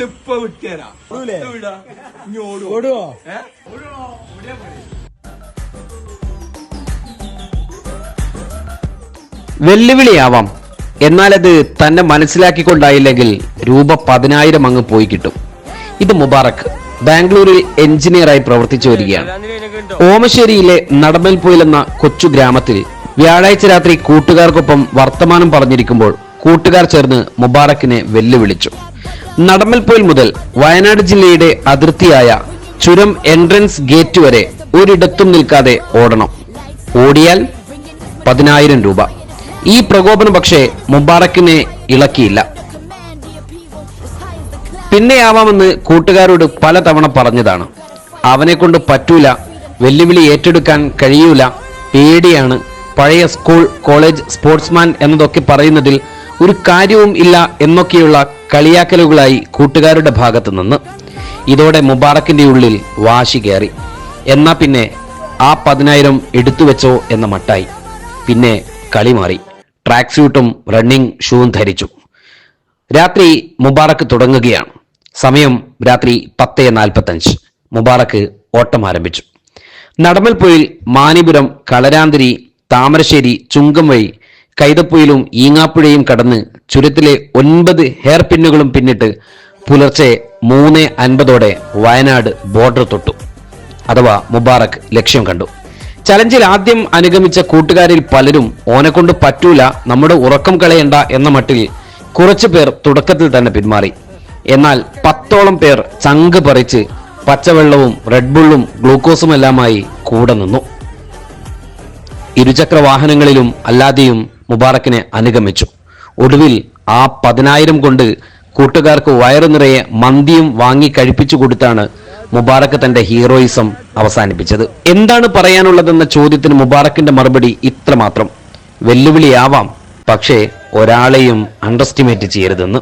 ഇപ്പൊ വിട്ടുതരാ വിടാ. ഇനി ഓടുവോ? വെല്ലുവിളിയാവാം. എന്നാൽ അത് തന്നെ മനസ്സിലാക്കിക്കൊണ്ടായില്ലെങ്കിൽ രൂപ പതിനായിരം അങ്ങ് പോയി കിട്ടും. ഇത് മുബാറക്. ബാംഗ്ലൂരിൽ എഞ്ചിനീയറായി പ്രവർത്തിച്ചു വരികയാണ്. ഓമശ്ശേരിയിലെ നടമൽപൊയിൽ എന്ന കൊച്ചു ഗ്രാമത്തിൽ വ്യാഴാഴ്ച രാത്രി കൂട്ടുകാർക്കൊപ്പം വർത്തമാനം പറഞ്ഞിരിക്കുമ്പോൾ കൂട്ടുകാർ ചേർന്ന് മുബാറക്കിനെ വെല്ലുവിളിച്ചു. നടമൽപൊയിൽ മുതൽ വയനാട് ജില്ലയുടെ അതിർത്തിയായ ചുരം എൻട്രൻസ് ഗേറ്റ് വരെ ഒരിടത്തും നിൽക്കാതെ ഓടണം. ഓടിയാൽ പതിനായിരം രൂപ. ഈ പ്രകോപനം പക്ഷേ മുബാറക്കിനെ ഇളക്കിയില്ല. പിന്നെയാവാമെന്ന് കൂട്ടുകാരോട് പലതവണ പറഞ്ഞതാണ്. അവനെ കൊണ്ട് പറ്റൂല വെല്ലുവിളി ഏറ്റെടുക്കാൻ കഴിയൂല പേടിയാണ്. പഴയ സ്കൂൾ കോളേജ് സ്പോർട്സ്മാൻ എന്നതൊക്കെ പറയുന്നതിൽ ഒരു കാര്യവും ഇല്ല എന്നൊക്കെയുള്ള കളിയാക്കലുകളായി കൂട്ടുകാരുടെ ഭാഗത്ത് നിന്ന് ഇതോടെ മുബാറക്കിന്റെ ഉള്ളിൽ വാശി കയറി. എന്നാ പിന്നെ ആ പതിനായിരം എടുത്തു വെച്ചോ എന്ന മട്ടായി. പിന്നെ കളി മാറി. ട്രാക്ക് സ്യൂട്ടും റണ്ണിംഗ് ഷൂവും ധരിച്ചു. രാത്രി മുബാറക്ക് തുടങ്ങുകയാണ്. സമയം രാത്രി പത്ത് നാൽപ്പത്തഞ്ച്. മുബാറക്ക് ഓട്ടം ആരംഭിച്ചു. നടമൽപ്പൊയിൽ മാനിപുരം കളരാന്തിരി താമരശ്ശേരി ചുങ്കം വഴി കൈതപ്പൊയിലും ഈങ്ങാപ്പുഴയും കടന്ന് ചുരത്തിലെ ഒൻപത് ഹെയർ പിന്നുകളും പിന്നിട്ട് പുലർച്ചെ മൂന്ന് അൻപതോടെ വയനാട് ബോർഡർ തൊട്ടു. അഥവാ മുബാറക് ലക്ഷ്യം കണ്ടു. ചലഞ്ചിൽ ആദ്യം അനുഗമിച്ച കൂട്ടുകാരിൽ പലരും ഓനെ കൊണ്ട് പറ്റൂല നമ്മുടെ ഉറക്കം കളയണ്ട എന്ന മട്ടിൽ കുറച്ചു പേർ തുടക്കത്തിൽ തന്നെ പിന്മാറി. എന്നാൽ പത്തോളം പേർ ചങ്ക് പറിച്ച് പച്ചവെള്ളവും റെഡ്ബുള്ളും ഗ്ലൂക്കോസുമെല്ലാമായി കൂടെ നിന്നു. ഇരുചക്ര വാഹനങ്ങളിലും അല്ലാതെയും മുബാറക്കിനെ അനുഗമിച്ചു. ഒടുവിൽ ആ പതിനായിരം കൊണ്ട് കൂട്ടുകാർക്ക് വയറു നിറയെ മന്തിയും വാങ്ങി കഴിപ്പിച്ചു കൊടുത്താണ് മുബാറക്ക് തന്റെ ഹീറോയിസം അവസാനിപ്പിച്ചത്. എന്താണ് പറയാനുള്ളതെന്ന ചോദ്യത്തിന് മുബാറക്കിന്റെ മറുപടി ഇത്രമാത്രം. വെല്ലുവിളിയാവാം പക്ഷേ ഒരാളെയും അണ്ടർസ്റ്റിമേറ്റ് ചെയ്യരുതെന്ന്.